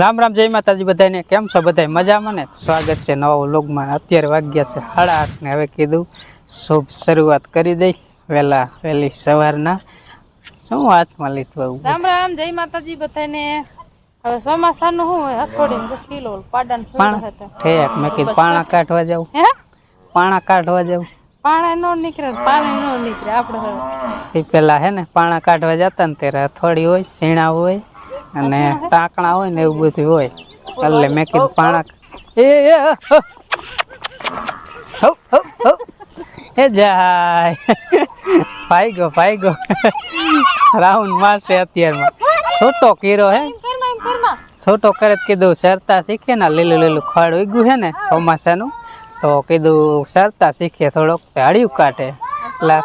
રામ રામ જય માતાજી બધાને. કેમ છો બધા મજામાં ને? સ્વાગત છે નવા વ્લોગમાં. અત્યારે વાગ્યા છે સાડા આઠ ને હવે કીધું શુભ શરૂઆત કરી દઈ વહેલા વહેલી સવારના. શું હાથમાં લીધું રામ રામ જય માતાજી બધાને. હવે ચોમાસાનું શું હોય? હથોડીને દુખી લો પાડાને પાણ ઠેક મેં કીધું પાણા કાઢવા હે? પાણા કાઢવા જાઉં. પાણા નો નીકળે પાણી નો નીકળે આપણે એ પેલા હે ને પાણા કાઢવા જતા ને ત્યારે અથોડી હોય સીણા હોય. અને ટાંકણા હોય ને એવું બધું હોય. એટલે મેં કીધું પાણા એ એ હ, હ. જાય ભાઈ ગયો ભાઈ ગયો રાઉન્ડ મારશે અત્યારમાં. છોટો કીરો હે. છોટો કરે કીધું સરતા શીખે ને લીલું લીલું ખડ ઉગ્યું છે ને ચોમાસાનું. તો કીધું સરતા શીખે થોડોક હળિયું કાઢે. એટલે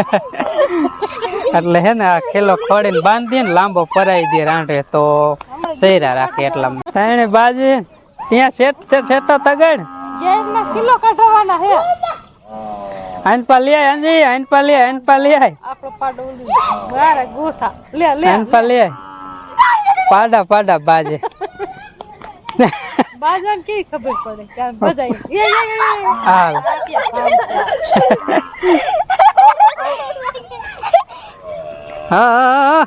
એટલે હે ને આ ખેલો ખોડીને બાંધી ને લાંબો પરાઈ દે રાંઢે તો સૈરા રાખે એટલા તાણે બાજી ત્યાં શેઠ શેઠો તગડ. કિલો કાઢવાના હે. આઈન પા લે અંજી આઈન પા લે આઈન પા લે. આપણો પાડો વારે ગોથા. લે લે. આઈન પા લે. પાડા પાડા બાજે. કેવી ખબર પડે? બજાય હાલ. હા.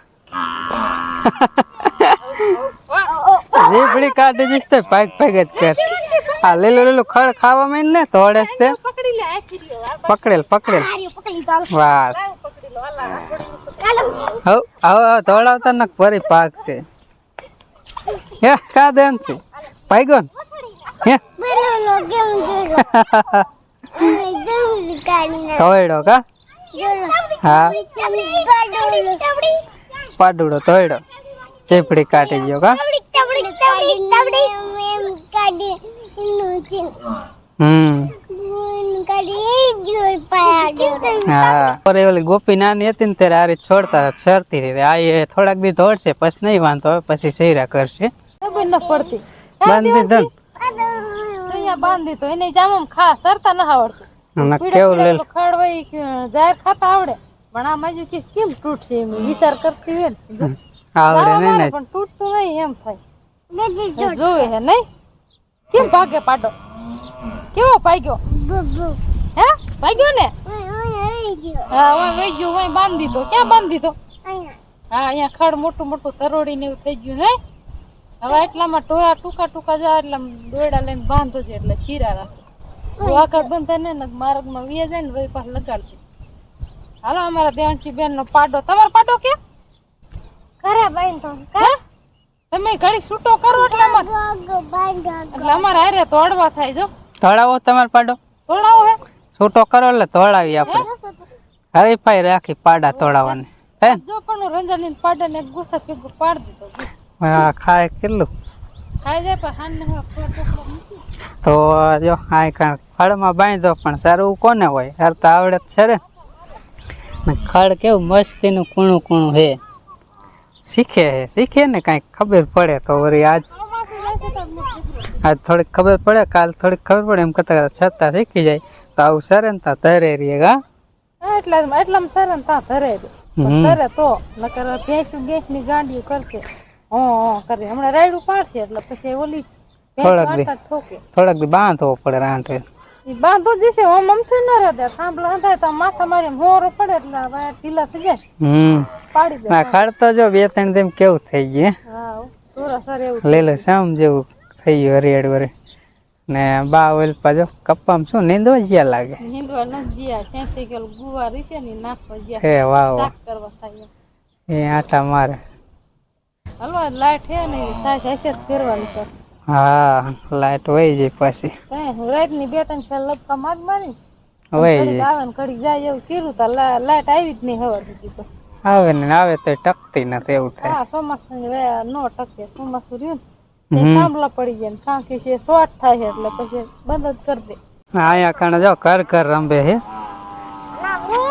જીભડી કાઢી દઈશ તો પાક પાક જ કર. આ લીલું લીલું ખડ ખાવા માંડ ને તોડે આ પકડેલ પકડેલ. વાસ. હવ હવે તોડાવતા ને ફરી પાક છે. હે કા દેન છે? ભાઈગો ને? હે તોડો કા? હા પાડુડો તોડ્યો ચેપડી કાઢી ગયો કા? હમ. હા. પર ઓલી ગોપી નાની હતી ને ત્યારે આરી છોડતા સરતી રહી આ એ થોડાક દી દોડશે પછી નહીં વાંધો આવે પછી સૈરા કરશે. ખબર ન પડતી. બાંધી દીધો બાંધી તો એને જામ ખા સરતા ન આવડતું. અને કેવું પીળો ખડવાઈ કે જાહેર ખાતા આવડે. પણ આ માજી કે કેમ તૂટશે એમ વિચાર કરતી હોય ને આવડે નહીં ને. પણ તૂટતું નહીં એમ થાય. જોવે હે નહીં? કેમ ભાગે પાડો? કેવો ભાગ્યો? હે? ભાગ્યો ને? હા ઓય વઈ ગયો ઓય બાંધી દો ક્યાં બાંધી દો હા અહીંયા ખડ મોટું મોટું તરોડી ને એવું થઈ ગયું નહીં હવે એટલામાં ટોળા ટૂંકા ટૂંકા જાય એટલે દોરડા લઈને બાંધો છે એટલે શીરા રાખો. વાકર બંધે ને ને માર્ગમાં વીએ જાય ને વળી પાછું લગાડશે. હાલો અમારા દેવાંશી બેન નો પાડો. તમારો પાડો કે હે? તમે ઘડી છૂટો કરો એટલે અમારે એટલે અમારે હારે તોડવા થાય જો. તોડાવો તમારે પાડો. તોડાવો હે? છૂટો કરો એટલે તોડાવી આપણે. હરીફાઈ રાખી પાડા તોડાવવાની હે? ને? જો પણ રંજાની પાડા ને ગુસ્સા ભેગું પાડ દીધો હા ખાય કેટલું? ખાઈ જાય પણ હાન ને તો જો આ કાંઈ ખડમાં બાંધો પણ સારું કોને હોય? હાર તો આવડે જ છે રે ને ખડ કેવું મસ્તીનું કૂણું કૂણું હે. શીખે હે શીખે ને કાંઈક ખબર પડે તો વળી આજ. આજ થોડીક ખબર પડે કાલ થોડીક ખબર પડે એમ કરતા છતાં શીખી જાય. તો આવું સરે ને તા તરે રહીએ ગા એટલા એટલામાં સરે ને ત્યાં ધરે તરે સરે તો નકર ભેંસું ગેસની ગાંડીઓ કરશે. હો હો કરે. હમણાં રાયડું પાડશે એટલે પછી ઓલી થોડાક દી. થોડાક દી બાંધવો પડે રાંઠે બાંધો જશે ઓમ અમથી ન રહે થાંભલો અંધાય તો માથા મારી મોરો પડે એટલે વાયર ઢીલા થઈ જાય. હમ. પાડી દે. ના ખડ જો બે ત્રણ દેમ કેવું થઈ ગયું હા? હો. સર એવું લીલું શામ જેવું થઈ ગયું હરિયાળ વરે. ને બા ઓલ પાછો કપ્પામાં શું નીંદવા જ્યાં લાગે? નીંદવા ન જ્યાં સેંસી કેલ ગુવારી છે ને નાખવા જ્યાં. હે વાહ વાહ. કરવા થાય એ આટા મારે. હલવા લાઈટ હે ને સાસ હશે ફેરવાની પાછી હા લાઈટ હોય જાય પાછી. તઈ ની રાતની બે ત્રણ ફેર લપકા માર મારી. વહી જાય આવે ને ઘડીક જાય એવું કર્યું તો લાઈટ આવી જ નહીં હવાર સુધી તો. આવે ને આવે તો ટકતી નથી એવું થાય. હા ચોમાસું નો ટકે ચોમાસું રહ્યું ને. તે પડી જાય ને કાંકી છે શોર્ટ થાય છે એટલે પછી બંધ જ કરી દે. અહીંયા કણે જો કર કર રંબે હે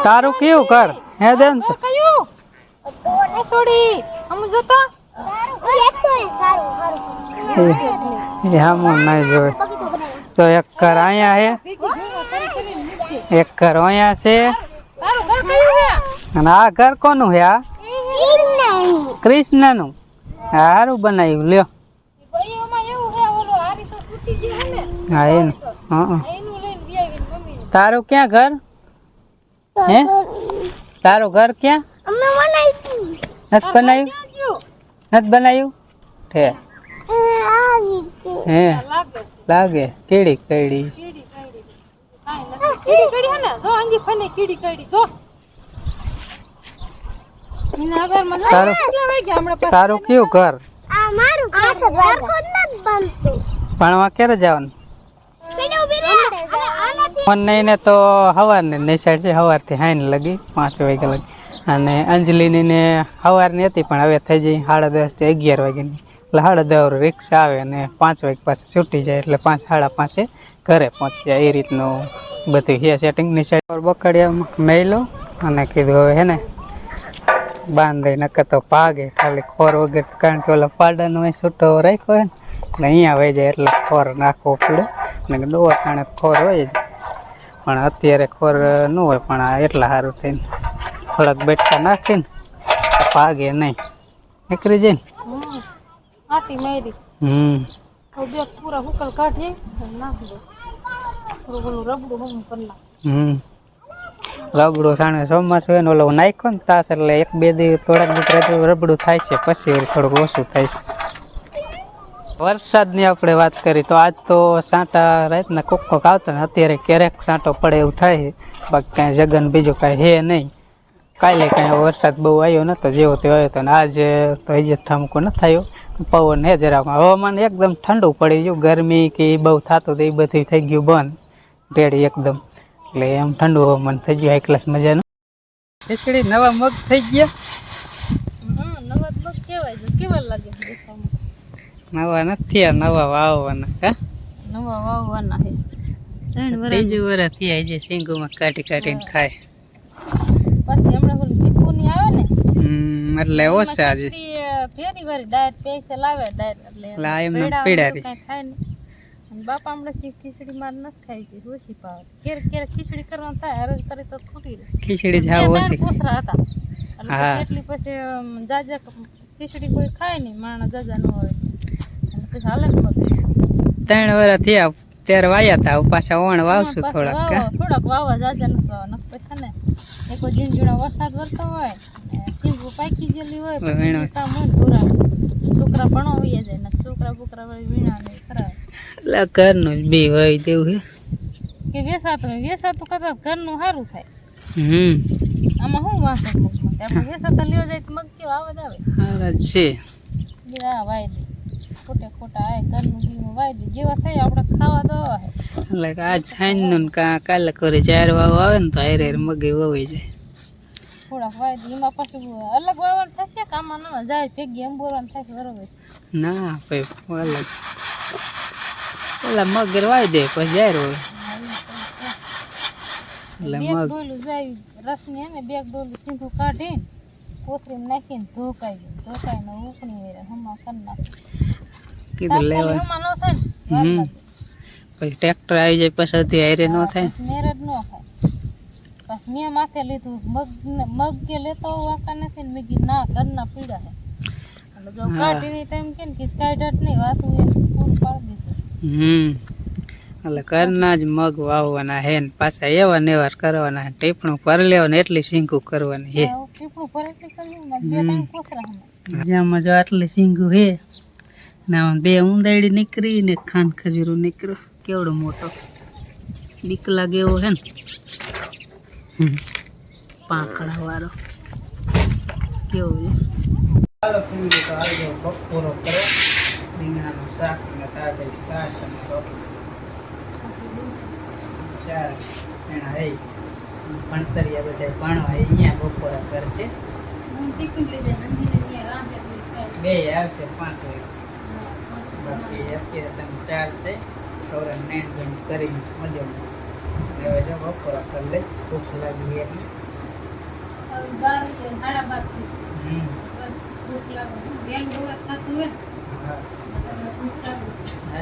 તારું કેવું કર હે દેન છે? કયું? છોડી જોતા? એ હામું ના જોવે. તો એક કર અહીંયા હે એક કર અહીંયા છે. તારું ઘર કયું છે અને આ ઘર કોનું હે આ. કૃષ્ણનું. સારું બનાવ્યું લ્યો. હે એનું. હા તારું ક્યાં ઘર? હે? તારું ઘર ક્યાં? નથી બનાવ્યું? નથી બનાવ્યું? હે હે? લાગે? કેડી કેડી કેડી કેડી હે ને જો અંજી ફને કેડી કેડી જો તારું- વાગ્યા કયું ઘર? વાગ્યા ભણવા ક્યારે જવાનું? ફોન નહીં ને તો સવારની નિશાળ છે સવારથી હાઈને લગી, પાંચ વાગે લગી. અને અંજલિની ને સવારની હતી, પણ હવે થઈ જઈ સાડા દસથી અગિયાર વાગ્યાની એટલે સાડા રિક્ષા આવે ને પાંચ વાગે પાસે છૂટી જાય એટલે પાંચ સાડા પાંચે ઘરે પહોંચી જાય. એ રીતનું બધું છે સેટિંગ નિશાળ બકડિયા મેલો અને કીધું હવે હે ને બાંધી, નકર તો પાગે ખાલી ખોર વગર કારણ કે ઓલા પાડાનો અહીં છૂટો રાખ્યો હોય ને અહીંયા વહી જાય એટલે ખોર નાખવો પડે. ને દોવા ટાણે ખોર હોય જ. પણ અત્યારે ખોર ન હોય, પણ આ એટલા સારું થઈને થોડાક બેટકા નાખીને પાગે નહીં. નીકળી જાય ને હમ. મારી. હમ. બે પૂરા હુકલ કાઢી. નાખી દો થોડું રબડું હમ કરી હમ. રબડું સાણે ચોમાસું હોય ને ઓલો નાખ્યો ને તાસ એટલે એક બે દિવસ થોડાક દિવસ રબડું થાય છે પછી થોડુંક ઓછું થાય છે. વરસાદની આપણે વાત કરી તો આજ તો સાંટા રાતના કોક કોક આવતા ને અત્યારે ક્યારેક સાંટો પડે એવું થાય બાકી કાંઈ જગન બીજું કાંઈ હે નહીં. કાલે કાંઈ વરસાદ બહુ આવ્યો નહોતો જેવો તે આવ્યો હતો ને આજે તો હજી ઠામકો ન થયો. પવન હે જરાક હવામાન એકદમ ઠંડુ પડી ગયું. ગરમી કે એ બહુ થતું તો એ બધું થઈ ગયું બંધ. રેડી એકદમ. એટલે એમ ઠંડુ હવામાન થઈ ગયું. હાઈ ક્લાસ મજાનું. ખીચડી નવા મગ થઈ ગયા. નવા મગ કેવાય કેવા લાગે નવા નથી આ નવા વાવવાના હા? નવા વાવવાના છે. ત્રણ વર્ષ ત્રીજું વર્ષ થયા હજી સિંગુમાં કાઢી કાઢીને ખાય. પછી હમણાં ઓલું ચીકુ ની આવે ને? એટલે ઓછા અ, ફેરી વારી ડાયટ પૈસા લાવે ડાયટ એટલે એમને પીડારી. કાંઈ થાય અને બાપા હમણાં ચીક ખીચડી માર નથી ખાઈ હતી ઓછી પાવે કેર કેર ખીચડી કરવાનું થાય હરોજ કરી તો ખૂટી રહે. ખીચડી જાવ ઓછી. કોથળા હતા. એટલે. એટલી પછી જાજા ખીચડી કોઈ ખાય નહીં માણા જાજા ન હોય. અને પછી હાલે જ ત્રણ વર્ષ થયા ત્યારે વાયા હતા પાછા ઓણ વાવશું થોડાક થોડાક વાવા જાજા નકર પછી ને એક ઝીણ ઝીણો વરસાદ વરતો હોય ને સીંગું પાકી ગયેલી હોય એટલે પછી વીણો. ઈ કામ હોય ને ઢોરા છોકરા ભણો હોય જાય ને છોકરા બોકરા વળી વીણા ને ખરા. એટલે ઘરનું જ બી હોય દેવું કે વેસાતું હોય. વેસાતું કરતા ઘરનું સારું થાય. હમ. આમાં શું વાંધો મગમાં તે આપણે વેસાતા લ્યો જાય તો મગ કેવો આવે આવે. છે. આ વાય દે. ખોટે ખોટા આય ઘરનું બીનું વાય દે. જેવા થાય આપણે ખાવા તો આવે એટલે કે આજ સાંજનું ને કા કાલે કરી ચાર વાવ આવે ને તો હારે મગી વવાઈ જાય. થોડાક વાય દે. એમાં પાછું અલગ વાવવાનું થશે કે આમાં ના? જાય ભેગી અંબોરવાનું થશે બરોબર. ના ભાઈ અલગ. પેલા મગ વાઈ દે પછી જાર હોય એટલે મગ. ડોલું જાય રસની ને બેગ ડોલું સીધું કાઢીને કોથળીમાં નાખીને ધોકાઈ ધોકાઈને ઉકળી હમા કરી નાખે. કીધું લેવા. હમા. પછી ટ્રેક્ટર આવી જાય પછી અધી હારે ન થાય. મેરેજ ન થાય. પછી મેં માથે લીધું મગ મગ કે લેતો વાંકા નથી ને મેં કીધું ના ઘરના પીડા છે. એટલે જો હા. કાઢીને તેમ કે ને કે સ્કાય ડટ નહીં વાતું એ પૂરું પાડી દીધું. હમ. એટલે ઘરના જ મગ વાવવાના હે ને પાછા એવા ને એવા કરવાના હે ટીપણું ભરી લેવાનું એટલી સિંગું કરવાની હે ટીપણું પર એટલી કર્યું બે ત્રણ કોથરા હમણાં. જ્યાંમાં જો આટલી સિંગું હે ને બે ઊંદાડી નીકળી ને ખાન ખજૂરો નીકળ્યો. કેવડો મોટો. બીક લાગે એવો હે ને. હમ. પાંખડા વાળો કેવો છે? તો આવજો બપોરો કરો રીંગણાનું શાક ને તાજરી શાક અને ચાર એના હે ભણતરિયા બધા ભણવા. અહીંયા બપોરા કરશે. બે આવશે પાંચ વાગે.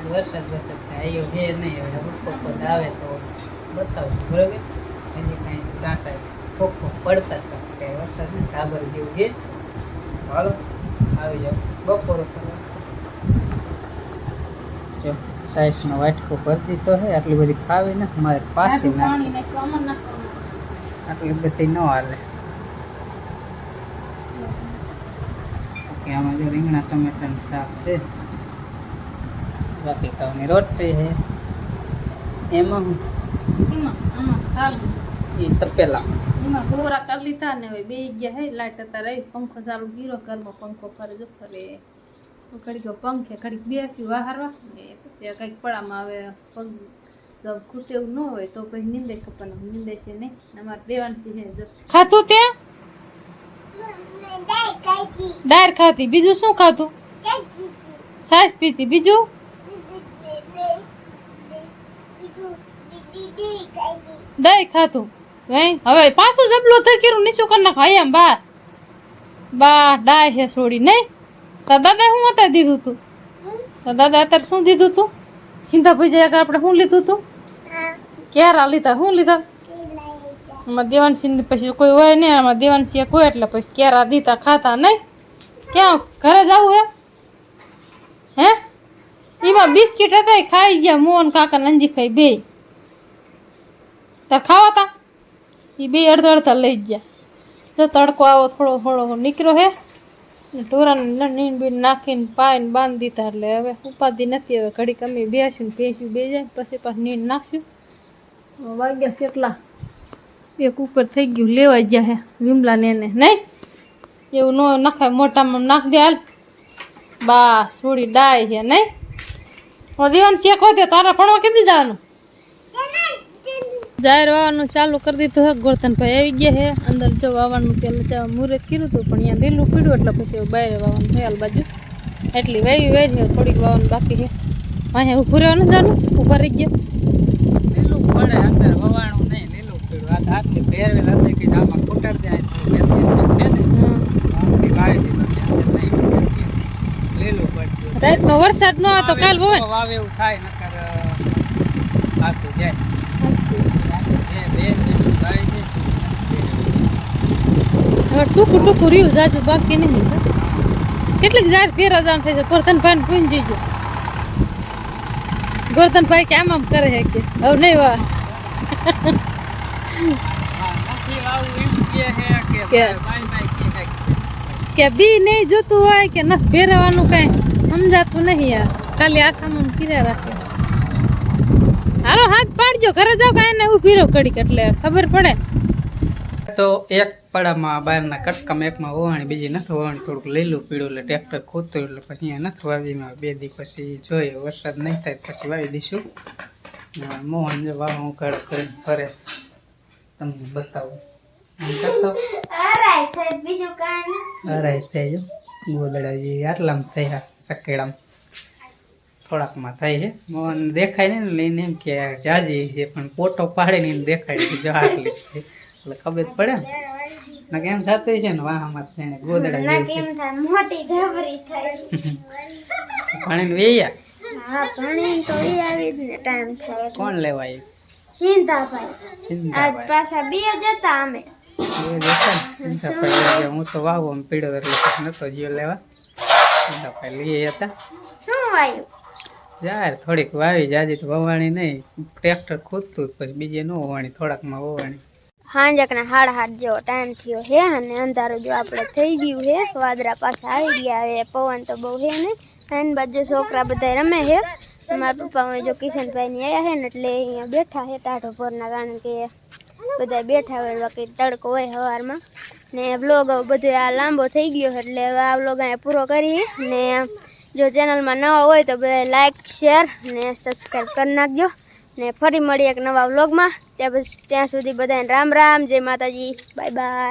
વરસાદ થાય નહીં હવે બપોર આવે તો બતાવું બરોબર એની કાંઈ કાંટા ખોખો પડતા કાંઈ વરસાદ નહીં ટાબર જેવું છે હાલો આવી જાવ બપોર જો સાઈઝનો વાટકો ભરી દીધો છે. આટલી બધી ખાવી ને મારે પાછી ના પાણી નાખ્યું આમાં નાખવાનું આટલી બધી ન હાલે. ઓકે આમાં જો રીંગણા ટમેટાનું શાક છે. બાકી ખાવાની રોટલી છે. એમાં હું? એમાં આમાં ખાધું એ તપેલા એમાં ગોરા કરી લીધા ને હવે બે ગયા હે લાઈટ અત્યારે રહી પંખો ચાલુ ગીરો ઘરમાં પંખો ફરે જો ફરે. ઘડીક પંખે, ઘડીક બેસી વાહારવા ને પછી કંઈક પડામાં આવે પગ ખૂટે એવું ન હોય તો પછી નીંદે કપડા, નીંદે છે નહીં. અમારે દેવાનસી છે ખાતું ત્યાં? ડાયર ખાતી બીજું શું ખાતું સાસ પીતી બીજું? દહીં ખાતું હવે પાછું જબલું થઈ ગયું, નીચું કરી નાખો આમ બાસ. બા ડાય હે છોડી નહીં? તો દાદા શું અત્યારે દીધું તું? તો દાદા અત્યારે શું દીધું તું? સિંધા ભાઈ આગળ આપણે શું લીધું તું? કેરા લીધા? શું લીધા? અમારા દેવાનસિંહ પછી કોઈ હોય નહીં, અમારા દેવાનસિંહ કોઈ, એટલે પછી કેરા દીધા ખાતા નહીં. ક્યાં? ઘરે જવું હે? હે? એમાં બિસ્કિટ હતા, એ ખાઈ ગયા, મોહન કાકા નંજીભાઈ બે. તાર ખાવા તા એ બે અડધા અડધા લઈ જ ગયા. જો તડકો આવો થોડો થોડો નીકળ્યો હે. ને ઢોરાને નીણ બીન નાખીને પાઈને બાંધી દીધા એટલે હવે ઉપાધિ નથી, હવે ઘડીક અમે બેસીને ભેંસ્યું બે જાય પછી પાછું નીણ નાખ્યું વાગ્યા કેટલા? એક ઉપર થઈ ગયું લેવાઈ ગયા હે વિમલા ને એને, નહીં? એવું ન નખાય મોટામાં નાખ દે હાલ. બસ થોડી ડાય છે નહીં? દેવાનું શેખો હોય તારા ભણવા કેટલી જવાનું? જાહેર વાવવાનું ચાલુ કરી દીધું હે ગોરધનભાઈ આવી ગયા હે. અંદર જો વાવવાનું પહેલાં મુહૂર્ત કર્યું હતું પણ અહીંયા લીલું પીડ્યું એટલે પછી બહાર વાવવાનું થયાલ બાજુ. એટલી વાવી વાવી છે થોડીક વાવવાનું બાકી છે. અહીંયા ઊભું રહેવાનું જાનું ઊભા રહી ગયા. લીલું પડે અંદર વવાણું નહીં લીલું પીળું આ આટલી પહેરવેલ હતી કે આમાં કુટર જાય રાતનો વરસાદ ન હતો કાલ હોય. વાવે એવું થાય નકર આખું જાય બે બે લીલું વાવી છે હવે ટૂંકું ટૂંકું રહ્યું, જાજુ બાકી નહીં કેટલીક જાહેર ફેરા અજાણ થાય છે ગોરધનભાઈ જીજો. ગયો ગોરધનભાઈ કે આમ આમ કરે હે કે? હવે નહીં વા કે? બી નહીં જોતું હોય કે નથી ફેરવાનું કઈ, સમજાતું નહીં યાર. ખાલી આખામાં કીધા રાખે. હારો હાથ પાડજો. ઘરે જાવ કાંઈ ને ઊભી રહો કડીક એટલે ખબર પડે. તો એક પડામાં બહારના કટકામાં એકમાં વવાણી બીજી નથી વવાણી થોડુંક લીલું પીળું એટલે ટ્રેક્ટર ખોતું એટલે પછી અહીંયા નથી વાવીમાં બે દી પછી જોઈએ વરસાદ નહીં થાય પછી વાવી દઈશું. મોહન જો વાવું કર કરીને ફરે. તમને બતાવું. હરાય થઈ જો. ગોદડા જેવી આટલામાં થયા સકેડામાં. થોડાકમાં થાય છે. મોહન દેખાય ને લઈને એમ કે જાજી છે પણ ફોટો પાડીને દેખાય કે જો આટલી છે. એટલે ખબર પડે ને. કેમ થતું છે ને વાહમાં થઈને ગોદડા જેવી કેમ થાય? મોટી જબરી થાય. પાણીને વેયા હા ભણી તો એ આવી જ ને ટાઈમ થાય કોણ લેવાય સિંધાભાઈ. આજ પાછા બે જતા અમે. સિંધાભાઈ હું તો વાવો પીડ્યો એટલે પછી નતો જીવ લેવા. સિંધાભાઈ લઈએ હતા. શું વાયું? યાર થોડીક વાવી જાજી તો વવાણી નહીં ટ્રેક્ટર ખોદતું પછી બીજે ન વવાણી થોડાકમાં વવાણી. હાંજકના હાડ હાથ જેવો ટાઈમ થયો છે અને અંધારું જો આપણે થઈ ગયું છે, વાદળા પાસે આવી ગયા છે, પવન તો બહુ છે ને એની બાજુ છોકરા બધા રમે છે. મારા પપ્પા જો કિશનભાઈ ની આવ્યા છે ને એટલે અહીંયા બેઠા છે ટાઢો પોરના કારણ કે બધા બેઠા હોય બાકી તડકો હોય સવારમાં. ને બ્લોગ બધો આ લાંબો થઈ ગયો એટલે આ બ્લોગ અહીંયા પૂરો કરી ને જો ચેનલમાં નવા હોય તો બધા લાઈક શેર ને સબસ્ક્રાઈબ કરી નાખજો. ને ફરી મળીએ એક નવા વ્લોગમાં. ત્યાં પછી ત્યાં સુધી બધાને રામ રામ જય માતાજી. Bye bye